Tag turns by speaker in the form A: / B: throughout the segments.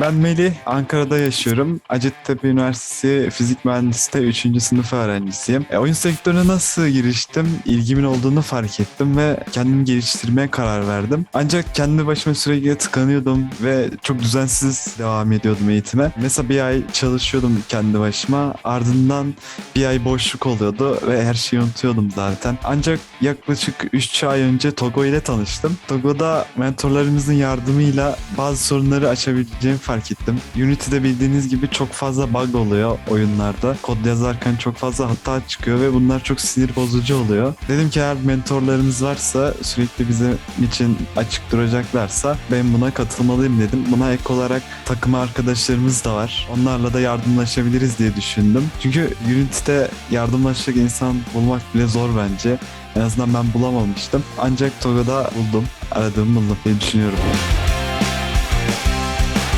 A: Ben Melih, Ankara'da yaşıyorum. Hacettepe Üniversitesi Fizik Mühendisliği 3. sınıf öğrencisiyim. E, oyun sektörüne nasıl giriştim? İlgimin olduğunu fark ettim ve kendimi geliştirmeye karar verdim. Ancak kendi başıma sürekli tıkanıyordum ve çok düzensiz devam ediyordum eğitime. Mesela bir ay çalışıyordum kendi başıma. Ardından bir ay boşluk oluyordu ve her şeyi unutuyordum zaten. Ancak yaklaşık 3 ay önce Togo ile tanıştım. Togo'da mentorlarımızın yardımıyla bazı sorunları aşabileceğimi fark ettim. Unity'de bildiğiniz gibi çok fazla bug oluyor oyunlarda. Kod yazarken çok fazla hata çıkıyor ve bunlar çok sinir bozucu oluyor. Dedim ki eğer mentorlarımız varsa sürekli bizim için açık duracaklarsa ben buna katılmalıyım dedim. Buna ek olarak takım arkadaşlarımız da var. Onlarla da yardımlaşabiliriz diye düşündüm. Çünkü Unity'de yardımlaşacak insan bulmak bile zor bence. En azından ben bulamamıştım. Ancak Togo'da buldum. Aradığımı buldum diye düşünüyorum.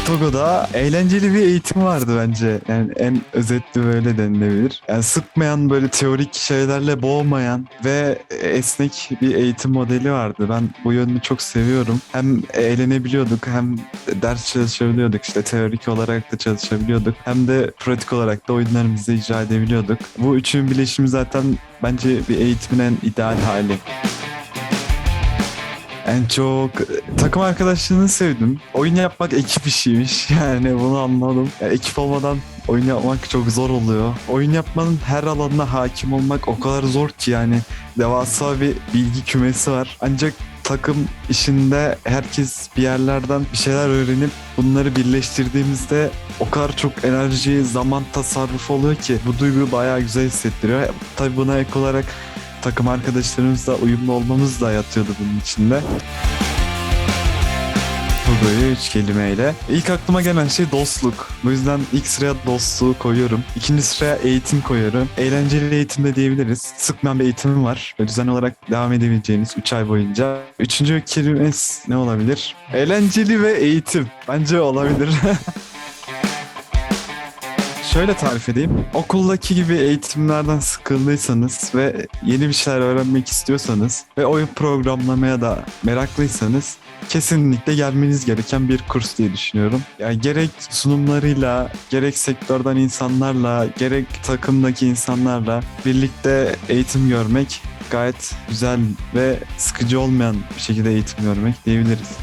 A: Togo'da eğlenceli bir eğitim vardı bence. Yani en özetli böyle denilebilir. Yani sıkmayan böyle teorik şeylerle boğmayan ve esnek bir eğitim modeli vardı. Ben bu yönünü çok seviyorum. Hem eğlenebiliyorduk hem ders çalışabiliyorduk. işte teorik olarak da çalışabiliyorduk. Hem de pratik olarak da oyunlarımızı icra edebiliyorduk. Bu üçünün birleşimi zaten bence bir eğitimin en ideal hali. En çok takım arkadaşlığını sevdim. Oyun yapmak ekip işiymiş. Yani bunu anladım. Ya, ekip olmadan oyun yapmak çok zor oluyor. Oyun yapmanın her alanına hakim olmak o kadar zor ki yani devasa bir bilgi kümesi var. Ancak takım işinde herkes bir yerlerden bir şeyler öğrenip bunları birleştirdiğimizde o kadar çok enerji, zaman tasarrufu oluyor ki bu duyguyu bayağı güzel hissettiriyor. Tabii buna ek olarak takım arkadaşlarımızla uyumlu olmamız da yatıyordu bunun içinde. Togo'yu üç kelimeyle. İlk aklıma gelen şey dostluk. Bu yüzden ilk sıraya dostluğu koyuyorum. İkinci sıraya eğitim koyuyorum. Eğlenceli eğitim de diyebiliriz. Sıkmayan bir eğitimim var. Ve düzenli olarak devam edebileceğiniz 3 ay boyunca. Üçüncü kelimesi ne olabilir? Eğlenceli ve eğitim. Bence olabilir. Şöyle tarif edeyim. Okuldaki gibi eğitimlerden sıkıldıysanız ve yeni bir şeyler öğrenmek istiyorsanız ve oyun programlamaya da meraklıysanız kesinlikle gelmeniz gereken bir kurs diye düşünüyorum. Yani gerek sunumlarıyla, gerek sektörden insanlarla, gerek takımdaki insanlarla birlikte eğitim görmek gayet güzel ve sıkıcı olmayan bir şekilde eğitim görmek diyebiliriz.